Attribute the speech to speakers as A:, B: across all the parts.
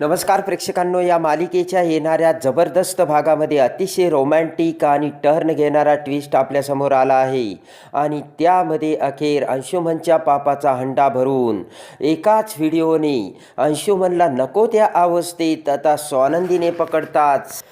A: नमस्कार प्रेक्षकांनो या मालिकेच्या येणाऱ्या जबरदस्त भागामध्ये अतिशय रोमॅन्टिक आणि टर्न घेणारा ट्विस्ट आपल्यासमोर आला आहे. आणि त्यामध्ये अखेर अंशुमनच्या पापाचा हंडा भरून एकाच व्हिडिओने अंशुमनला नको त्या अवस्थेत आता स्वानंदीने पकडताच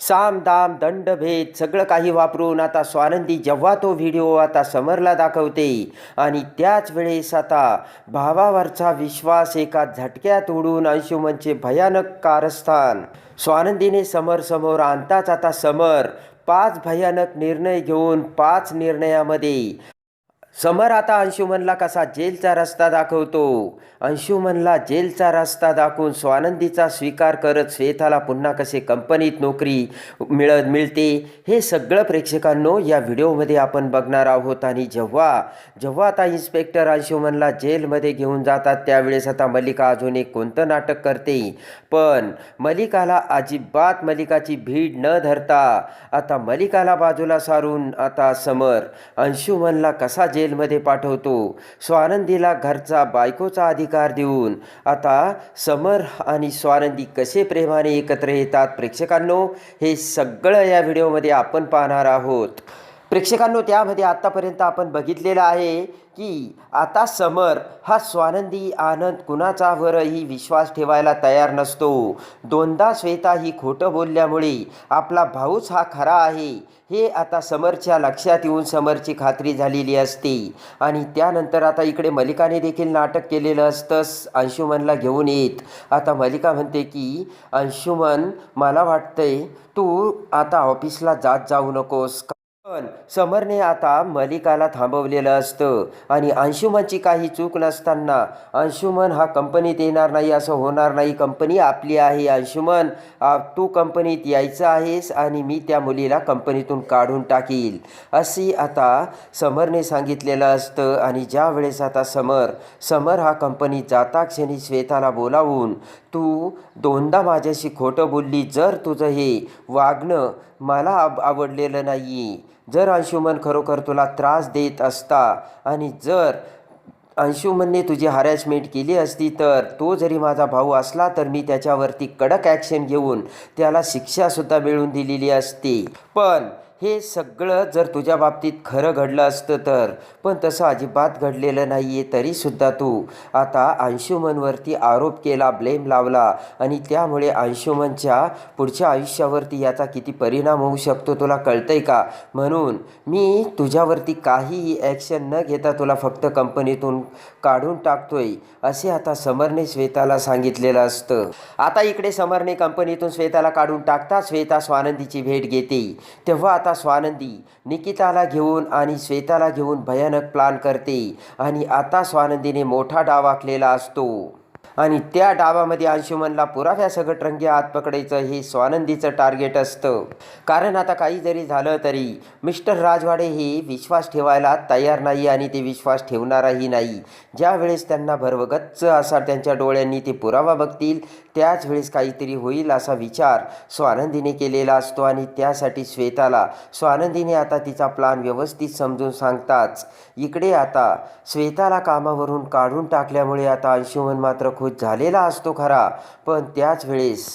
A: साम दाम दंड भेद सगळं काही वापरून आता स्वानंदी जेव्हा तो व्हिडिओ आता समरला दाखवते. आणि त्याच वेळेस आता भावावरचा विश्वास एका झटक्यात उडून अंशुमनचे भयानक कारस्थान. स्वानंदीने समर समोर आणताच आता समर पाच भयानक निर्णय घेऊन पाच निर्णयामध्ये समर आता अंशुमनला कसा जेलचा रस्ता दाखवतो? अंशुमनला जेलचा रस्ता दाखवून स्वानंदीचा स्वीकार करत श्वेताला पुन्हा कसे कंपनीत नोकरी मिळत मिळते हे सगळं प्रेक्षकांनो या व्हिडिओमध्ये आपण बघणार आहोत. आणि जेव्हा जेव्हा आता इन्स्पेक्टर अंशुमनला जेलमध्ये घेऊन जातात त्यावेळेस आता मल्लिका अजून एक कोणतं नाटक करते? पण मलिकाला अजिबात मलिकाची भीड न धरता आता मलिकाला बाजूला सारून आता समर अंशुमनला कसा जेल जेलमध्ये पाठवतो. स्वानंदीला घरचा बायकोचा अधिकार देऊन. आता समर आणि स्वानंदी कसे प्रेमाने एकत्र येतात प्रेक्षकांनो हे सगळं या व्हिडिओमध्ये आपण पाहणार आहोत. प्रेक्षकांनो त्यामध्ये आत्तापर्यंत आपण बघितलेलं आहे की आता समर हा स्वानंदी आनंद कुणाचावरही विश्वास ठेवायला तयार नसतो. दोनदा श्वेता ही खोटं बोलल्यामुळे आपला भाऊच हा खरा आहे हे आता समरच्या लक्षात येऊन समरची खात्री झालेली असते. आणि त्यानंतर आता इकडे मलिकाने देखील नाटक केलेलं असतं अंशुमनला घेऊन येत. आता मलिका म्हणते की अंशुमन मला वाटतंय तू आता ऑफिसला जात जाऊ नकोस. पण समरने आता मलिकाला थांबवलेलं असतं. आणि अंशुमनची काही चूक नसताना अंशुमन हा कंपनीत येणार नाही असं होणार नाही. कंपनी आपली आहे अंशुमन. तू कंपनीत यायचं आहेस आणि मी त्या मुलीला कंपनीतून काढून टाकील. अशी आता समरने सांगितलेलं असतं. आणि ज्या वेळेस आता समर समर हा कंपनीत जाता क्षणी श्वेताला बोलावून तू दोनदा माझ्याशी खोटं बोलली जर तुझं हे वागणं मला आव आवडलेलं नाही. जर अंशुमन खरोखर तुला त्रास देत असता आणि जर अंशुमनने तुझी हॅरॅसमेंट केली असती तर तो जरी माझा भाऊ असला तर मी त्याच्यावरती कडक ॲक्शन घेऊन त्याला शिक्षासुद्धा मिळवून दिलेली असती. पण हे सगळं जर तुझ्या बाबतीत खरं घडलं असतं तर पण तसं अजिबात घडलेलं नाही आहे तरीसुद्धा तू. आता अंशुमनवरती आरोप केला ब्लेम लावला आणि त्यामुळे अंशुमनच्या पुढच्या आयुष्यावरती याचा किती परिणाम होऊ शकतो तुला कळतंय का? म्हणून मी तुझ्यावरती काहीही ॲक्शन न घेता तुला फक्त कंपनीतून काढून टाकतोय असे आता समरने श्वेताला सांगितलेलं असतं. आता इकडे समरने कंपनीतून श्वेताला काढून टाकता श्वेता स्वानंदीची भेट घेते. तेव्हा आता स्वानंदी निकिताला घेऊन आणि श्वेताला घेऊन भयानक प्लान करते. आणि आता स्वानंदीने मोठा डाव आखलेला असतो. आणि त्या डावामध्ये अंशुमनला पुराव्यासकट रंगी हात पकडायचं हे स्वानंदीचं टार्गेट असतं. कारण आता काही जरी झालं तरी मिस्टर राजवाडे हे विश्वास ठेवायला तयार नाही आणि ते विश्वास ठेवणाराही नाही. ज्यावेळेस त्यांना भरवगच्च असा त्यांच्या डोळ्यांनी ते पुरावा बघतील त्याच वेळेस काहीतरी होईल असा विचार स्वानंदीने केलेला असतो आणि त्यासाठी श्वेताला स्वानंदीने आता तिचा प्लान व्यवस्थित समजून सांगताच इकडे आता श्वेताला कामावरून काढून टाकल्यामुळे आता अंशुमन मात्र खुश झालेला असतो खरा पण त्याच वेळेस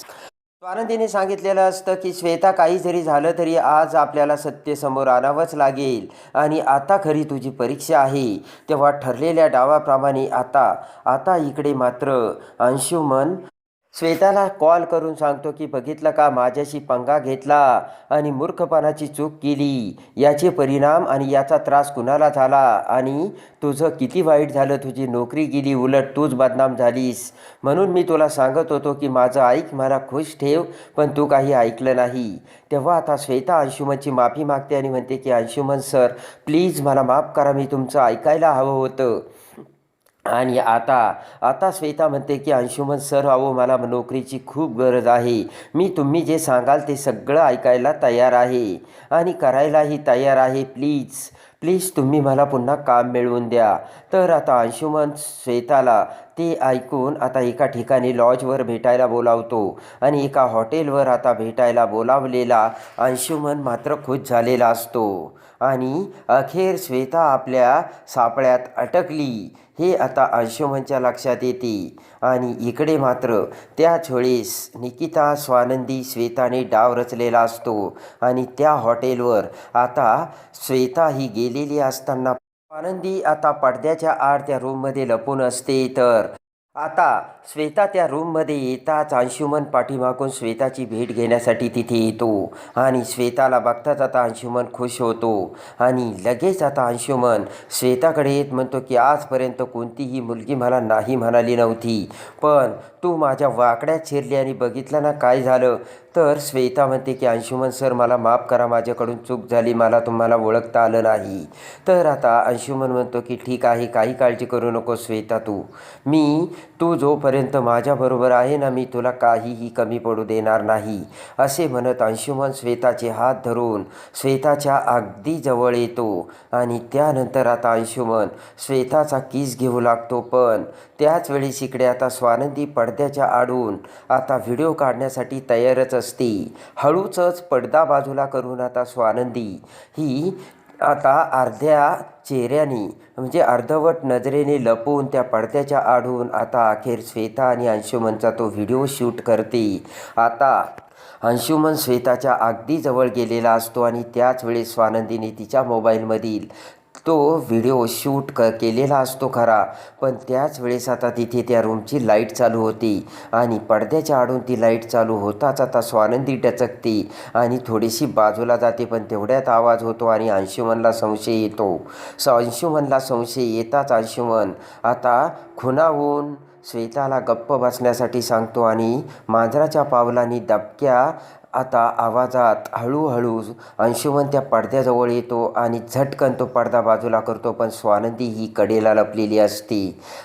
A: स्वानंदीने सांगितलेलं असतं की श्वेता काही जरी झालं तरी आज आपल्याला सत्य समोर आणावंच लागेल आणि आता खरी तुझी परीक्षा आहे. तेव्हा ठरलेल्या डावाप्रमाणे आता आता इकडे मात्र अंशुमन श्वेताला कॉल करून सांगतो की बघितलं का माझ्याशी पंगा घेतला आणि मूर्खपणाची चूक केली. याचे परिणाम आणि याचा त्रास कुणाला झाला? आणि तुझं किती वाईट झालं? तुझी नोकरी गेली उलट तूच बदनाम झालीस. म्हणून मी तुला सांगत होतो की माझं ऐक मला खुश ठेव पण तू काही ऐकलं नाही. तेव्हा आता श्वेता अंशुमनची माफी मागते आणि म्हणते की अंशुमन सर प्लीज मला माफ करा मी तुमचं ऐकायला हवं होतं. आणि आता आता श्वेता म्हणते की अंशुमन सर अहो मला नोकरीची खूप गरज आहे. मी तुम्ही जे सांगाल ते सगळं ऐकायला तयार आहे आणि करायलाही तयार आहे प्लीज. प्लीज तुम्ही मला पुन्हा काम मिळवून द्या. तर आता अंशुमन श्वेताला ते ऐकून आता एका ठिकाणी लॉजवर भेटायला बोलावतो आणि एका हॉटेलवर आता भेटायला बोलावलेला अंशुमन मात्र खुश झालेला असतो. आणि अखेर श्वेता आपल्या सापळ्यात अटकली. हे आता अंशुमनच्या लक्षात येते. आणि इकडे मात्र त्याच वेळेस निकिता स्वानंदी श्वेताने डाव रचलेला असतो. आणि त्या हॉटेलवर आता श्वेता ही गेलेली असताना आनंदी आता पडद्याच्या आड त्या रूममध्ये लपून असते. तर आता श्वेता त्या रूममध्ये येताच अंशुमन पाठीमागून श्वेताची भेट घेण्यासाठी तिथे येतो. आणि श्वेताला बघताच आता अंशुमन खुश होतो. आणि लगेच आता अंशुमन श्वेताकडे येत म्हणतो की आजपर्यंत कोणतीही मुलगी मला नाही म्हणाली नव्हती. पण तू माझ्या वाकड्यात शिरली आणि बघितलं ना काय झालं? तर श्वेता म्हणते की अंशुमन सर मला माफ करा. माझ्याकडून चूक झाली. मला तुम्हाला ओळखता आलं नाही. तर आता अंशुमन म्हणतो की ठीक आहे. काही काळजी करू नको श्वेता तू. मी तू जोपर्यंत माझ्याबरोबर आहे ना मी तुला काहीही कमी पडू देणार नाही असे म्हणत अंशुमन श्वेताचे हात धरून श्वेताच्या अगदी जवळ येतो. आणि त्यानंतर आता अंशुमन श्वेताचा किस घेऊ लागतो पण त्याच तिकडे इकडे आता स्वानंदी पडद्याच्या आडून आता व्हिडिओ काढण्यासाठी तयारच असते. हळूचच पडदा बाजूला करून आता स्वानंदी ही आता अर्ध्या चेहऱ्याने म्हणजे अर्धवट नजरेने लपवून त्या पडद्याच्या आडून आता अखेर श्वेता आणि अंशुमनचा तो व्हिडिओ शूट करते. आता अंशुमन श्वेताच्या अगदी जवळ गेलेला असतो आणि त्याच वेळेस स्वानंदीने तिच्या मोबाईलमधील तो व्हिडिओ शूट क केलेला असतो खरा. पण त्याच वेळेस आता तिथे त्या रूमची लाइट चालू होती. आणि पडद्याच्या आडून ती लाइट चालू होताच आता स्वानंदी टचकते. आणि थोडीशी बाजूला जाते पण तेवढ्यात आवाज होतो आणि अंशुमनला संशय येतो. स अंशुमनला संशय येताच अंशुमन. आता खुनाहून श्वेताला गप्प बसण्यासाठी सांगतो आणि मांजराच्या पावलांनी दबक्या आता आवाजात हळूहळू अंशुमन त्या पडद्याजवळ येतो आणि झटकन तो पडदा बाजूला करतो पण स्वानंदी ही कडेला लपलेली असते.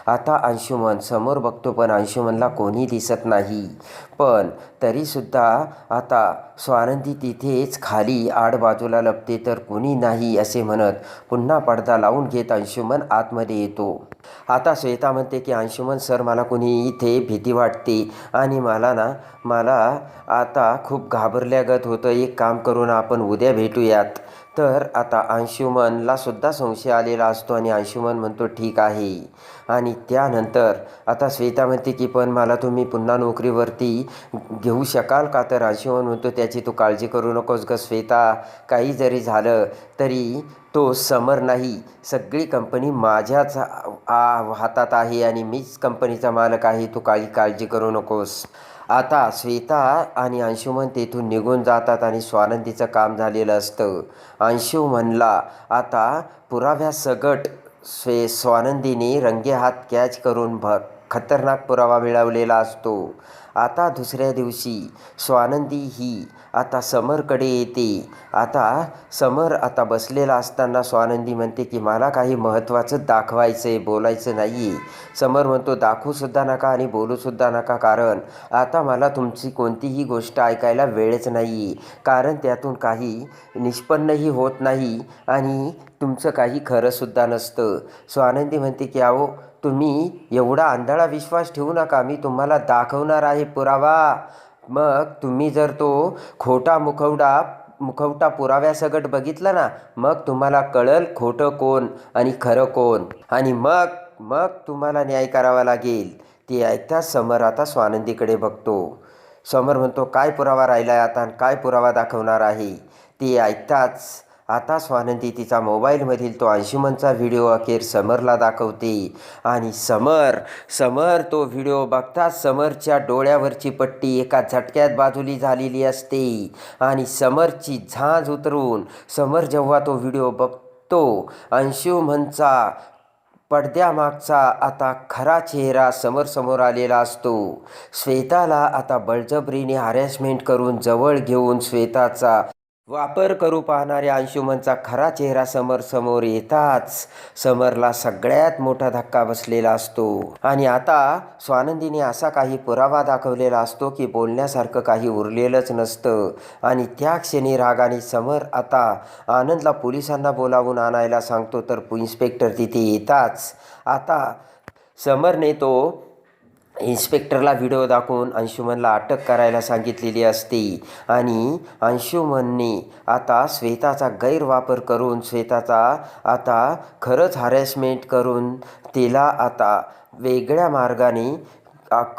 A: आता अंशुमन समोर बघतो पण अंशुमनला कोणी दिसत नाही. पण तरीसुद्धा आता स्वानंदी तिथेच खाली आडबाजूला लपते तर कुणी नाही असे म्हणत. पुन्हा पडदा लावून घेत अंशुमन आतमध्ये येतो. आता श्वेता म्हणते की अंशुमन सर मला कुणी इथे भीती वाटते आणि मला ना मला आता खूप घाबरल्यागत होतं. एक काम करून आपण उद्या भेटूयात. तर आता अंशुमनला सुद्धा संशय आलेला असतो आणि अंशुमन म्हणतो ठीक आहे. आणि त्यानंतर आता श्वेता म्हणते की पण मला तुम्ही पुन्हा नोकरीवरती घेऊ शकाल का? तर अंशुमन म्हणतो त्याची तू काळजी करू नकोस ग श्वेता. काही जरी झालं तरी तो समर नाही. सगळी कंपनी माझ्याच हातात आहे आणि मीच कंपनीचा मालक आहे. तू काही काळजी करू नकोस. आता श्वेता आणि अंशुमन तेथून निघून जातात आणि स्वानंदीचं काम झालेलं असतं. अंशुमनला आता पुराव्यासकट स्वे स्वानंदीने रंगेहात कॅच करून भ खतरनाक पुरावा मिळवलेला असतो. आता दुसऱ्या दिवशी. स्वानंदी ही आता समरकडे येते. आता समर आता बसलेला असताना स्वानंदी म्हणते की मला काही महत्त्वाचं दाखवायचं आहे बोलायचं नाही आहे समर म्हणतो दाखवूसुद्धा नका आणि बोलूसुद्धा नका कारण आता मला तुमची कोणतीही गोष्ट ऐकायला वेळच नाही कारण त्यातून काही निष्पन्नही होत नाही आणि तुमचं काही खरंसुद्धा नसतं. स्वानंदी म्हणते की अहो तुम्ही एवढा आंधळा विश्वास ठेवू नका. मी तुम्हाला दाखवणार आहे. पुरावा. मग तुम्ही जर तो खोटा मुखवडा मुखवटा पुराव्यासकट बघितला ना मग तुम्हाला कळल खोटं कोण आणि खरं कोण. आणि मग मग तुम्हाला न्याय करावा लागेल. ते ऐकता समर आता स्वानंदीकडे बघतो. समर म्हणतो काय पुरावा राहिला आहे आता आणि काय पुरावा दाखवणार आहे? ते ऐकताच आता स्वानंदी तिचा मोबाईलमधील तो अंशुमनचा व्हिडिओ अखेर समरला दाखवते. आणि समर समर तो व्हिडिओ बघताच समरच्या डोळ्यावरची पट्टी एका झटक्यात बाजूली झालेली असते. आणि समरची झांज उतरून समर जेव्हा तो व्हिडिओ बघतो अंशुमनचा पडद्यामागचा आता खरा चेहरा समोरासमोर आलेला असतो. श्वेताला आता बळजबरीने हॅरॅसमेंट करून जवळ घेऊन श्वेताचा वापर करू पाहणाऱ्या अंशुमनचा खरा चेहरा समर समोर येताच समरला सगळ्यात मोठा धक्का बसलेला असतो. आणि आता स्वानंदीने असा काही पुरावा दाखवलेला असतो की बोलण्यासारखं काही उरलेलंच नसतं. आणि त्या क्षणी रागाने समर आता आनंदला पोलिसांना बोलावून आणायला सांगतो तर इन्स्पेक्टर तिथे येताच. आता समरने तो इन्स्पेक्टरला व्हिडिओ दाखवून अंशुमनला अटक करायला सांगितलेली असते. आणि अंशुमनने आता श्वेताचा गैरवापर करून श्वेताचा आता खरंच हॅरॅसमेंट करून तिला आता वेगळ्या मार्गाने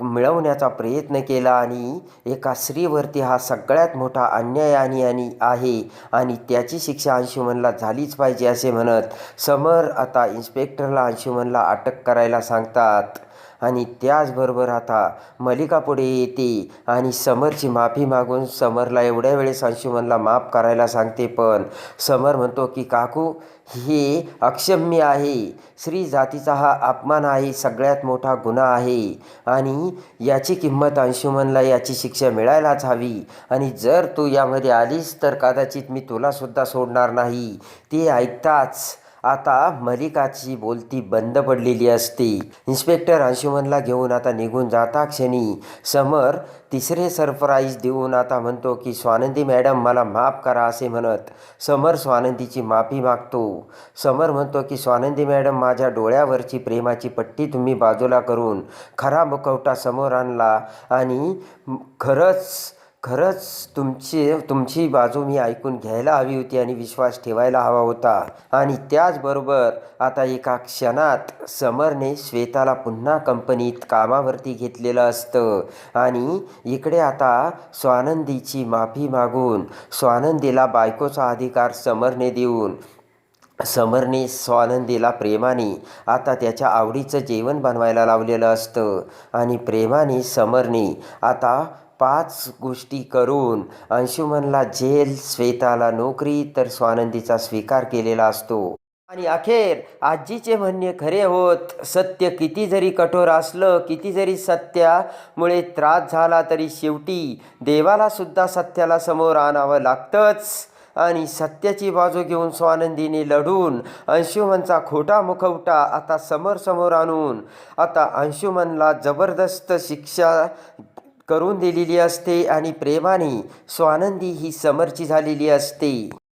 A: मिळवण्याचा प्रयत्न केला आणि एका स्त्रीवरती हा सगळ्यात मोठा अन्याय आणि आणि आहे आणि त्याची शिक्षा अंशुमनला झालीच पाहिजे असे म्हणत समर आता इन्स्पेक्टरला अंशुमनला अटक करायला सांगतात. आणि त्याचबरोबर आता मलिका पुढे येते आणि समरची माफी मागून समरला एवढ्या वेळेस अंशुमनला माफ करायला सांगते पण समर म्हणतो की काकू हे अक्षम्य आहे. स्त्री जातीचा हा अपमान आहे सगळ्यात मोठा गुन्हा आहे. आणि याची किंमत अंशुमनला याची शिक्षा मिळायलाच हवी. आणि जर तू यामध्ये आलीस तर कदाचित मी तुलासुद्धा सोडणार नाही. ते ऐकताच आता मलिकाची बोलती बंद पडलेली असते. इन्स्पेक्टर अंशुमनला घेऊन आता निघून जाता क्षणी. समर तिसरे सरप्राईज देऊन आता म्हणतो की स्वानंदी मॅडम मला माफ करा असे म्हणत समर स्वानंदीची माफी मागतो. समर म्हणतो की स्वानंदी मॅडम माझ्या डोळ्यावरची प्रेमाची पट्टी तुम्ही बाजूला करून खरा मुखवटा समोर आणला आणि खरंच खरंच तुमची तुमची बाजू मी ऐकून घ्यायला हवी होती आणि विश्वास ठेवायला हवा होता. आणि त्याचबरोबर आता एका क्षणात समरने श्वेताला पुन्हा कंपनीत कामावरती घेतलेलं असतं. आणि इकडे आता स्वानंदीची माफी मागून स्वानंदीला बायकोचा अधिकार समरने देऊन समरने स्वानंदीला प्रेमाने आता त्याच्या आवडीचं जेवण बनवायला लावलेलं असतं. आणि प्रेमाने समरने आता पाच गोष्टी करून अंशुमनला जेल श्वेताला नोकरी तर स्वानंदीचा स्वीकार केलेला असतो. आणि अखेर आजीचे म्हणणे खरे होत सत्य किती जरी कठोर असलं किती जरी सत्यामुळे त्रास झाला तरी शेवटी देवालासुद्धा सत्याला समोर आणावं लागतंच. आणि सत्याची बाजू घेऊन स्वानंदीने लढून अंशुमनचा खोटा मुखवटा आता समोर समोर आणून आता अंशुमनला जबरदस्त शिक्षा करून दिलेली असते आणि प्रेमाने स्वानंदी ही समरची झालेली असते.